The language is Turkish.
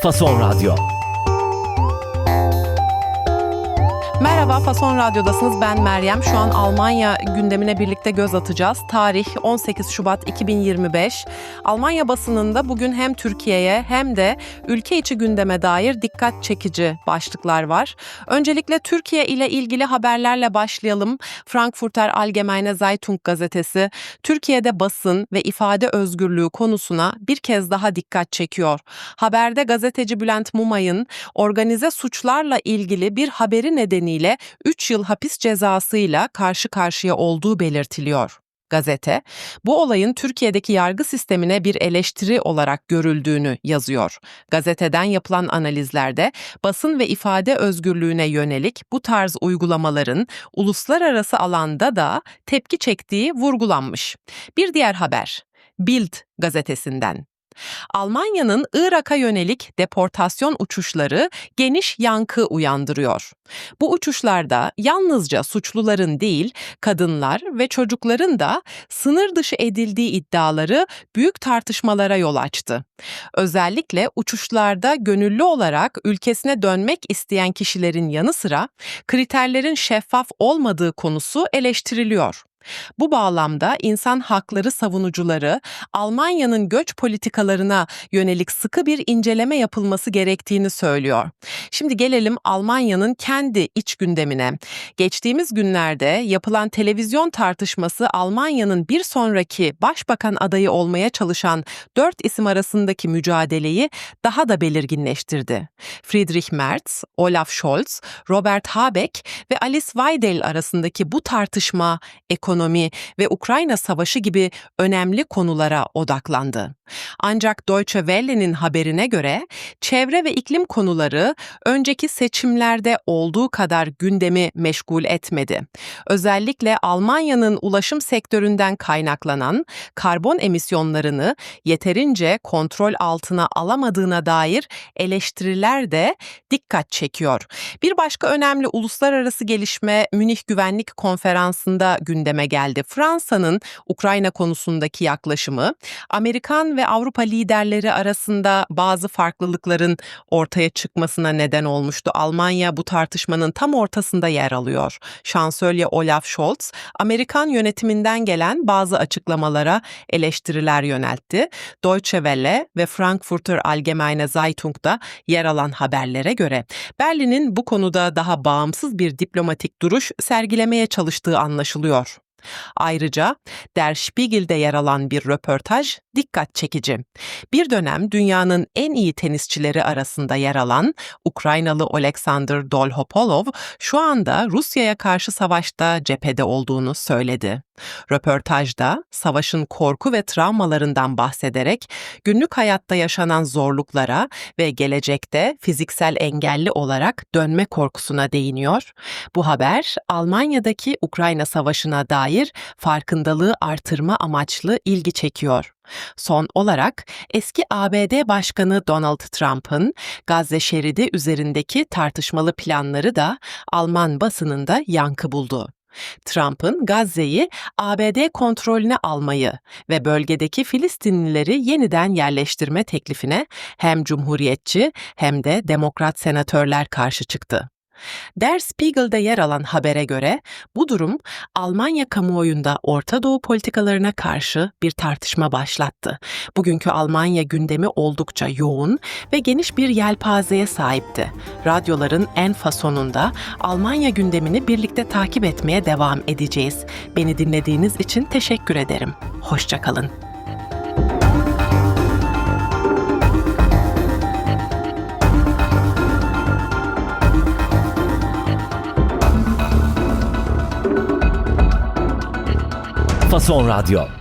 Fason Radyo. Merhaba Fason Radyo'dasınız. Ben Meryem. Şu an Almanya gündemine birlikte göz atacağız. Tarih 18 Şubat 2025. Almanya basınında bugün hem Türkiye'ye hem de ülke içi gündeme dair dikkat çekici başlıklar var. Öncelikle Türkiye ile ilgili haberlerle başlayalım. Frankfurter Allgemeine Zeitung gazetesi Türkiye'de basın ve ifade özgürlüğü konusuna bir kez daha dikkat çekiyor. Haberde gazeteci Bülent Mumay'ın organize suçlarla ilgili bir haberi nedeniyle 3 yıl hapis cezasıyla karşı karşıya olduğu belirtiliyor. Gazete, bu olayın Türkiye'deki yargı sistemine bir eleştiri olarak görüldüğünü yazıyor. Gazeteden yapılan analizlerde basın ve ifade özgürlüğüne yönelik bu tarz uygulamaların uluslararası alanda da tepki çektiği vurgulanmış. Bir diğer haber, Bild gazetesinden. Almanya'nın Irak'a yönelik deportasyon uçuşları geniş yankı uyandırıyor. Bu uçuşlarda yalnızca suçluların değil, kadınlar ve çocukların da sınır dışı edildiği iddiaları büyük tartışmalara yol açtı. Özellikle uçuşlarda gönüllü olarak ülkesine dönmek isteyen kişilerin yanı sıra kriterlerin şeffaf olmadığı konusu eleştiriliyor. Bu bağlamda insan hakları savunucuları Almanya'nın göç politikalarına yönelik sıkı bir inceleme yapılması gerektiğini söylüyor. Şimdi gelelim Almanya'nın kendi iç gündemine. Geçtiğimiz günlerde yapılan televizyon tartışması Almanya'nın bir sonraki başbakan adayı olmaya çalışan dört isim arasındaki mücadeleyi daha da belirginleştirdi. Friedrich Merz, Olaf Scholz, Robert Habeck ve Alice Weidel arasındaki bu tartışma ekonomi ve Ukrayna savaşı gibi önemli konulara odaklandı. Ancak Deutsche Welle'nin haberine göre çevre ve iklim konuları önceki seçimlerde olduğu kadar gündemi meşgul etmedi. Özellikle Almanya'nın ulaşım sektöründen kaynaklanan karbon emisyonlarını yeterince kontrol altına alamadığına dair eleştiriler de dikkat çekiyor. Bir başka önemli uluslararası gelişme Münih Güvenlik Konferansı'nda gündeme geldi. Fransa'nın Ukrayna konusundaki yaklaşımı Amerikan ve Avrupa liderleri arasında bazı farklılıkların ortaya çıkmasına neden olmuştu. Almanya bu tartışmanın tam ortasında yer alıyor. Şansölye Olaf Scholz, Amerikan yönetiminden gelen bazı açıklamalara eleştiriler yöneltti. Deutsche Welle ve Frankfurter Allgemeine Zeitung'da yer alan haberlere göre Berlin'in bu konuda daha bağımsız bir diplomatik duruş sergilemeye çalıştığı anlaşılıyor. Ayrıca Der Spiegel'de yer alan bir röportaj dikkat çekici. Bir dönem dünyanın en iyi tenisçileri arasında yer alan Ukraynalı Alexander Dolhopolov şu anda Rusya'ya karşı savaşta cephede olduğunu söyledi. Röportajda savaşın korku ve travmalarından bahsederek günlük hayatta yaşanan zorluklara ve gelecekte fiziksel engelli olarak dönme korkusuna değiniyor. Bu haber Almanya'daki Ukrayna Savaşı'na dair farkındalığı artırma amaçlı ilgi çekiyor. Son olarak eski ABD Başkanı Donald Trump'ın Gazze şeridi üzerindeki tartışmalı planları da Alman basınında yankı buldu. Trump'ın Gazze'yi ABD kontrolüne almayı ve bölgedeki Filistinlileri yeniden yerleştirme teklifine hem cumhuriyetçi hem de demokrat senatörler karşı çıktı. Der Spiegel'de yer alan habere göre bu durum Almanya kamuoyunda Orta Doğu politikalarına karşı bir tartışma başlattı. Bugünkü Almanya gündemi oldukça yoğun ve geniş bir yelpazeye sahipti. Radyoların en fasonunda Almanya gündemini birlikte takip etmeye devam edeceğiz. Beni dinlediğiniz için teşekkür ederim. Hoşçakalın. Fason Radyo.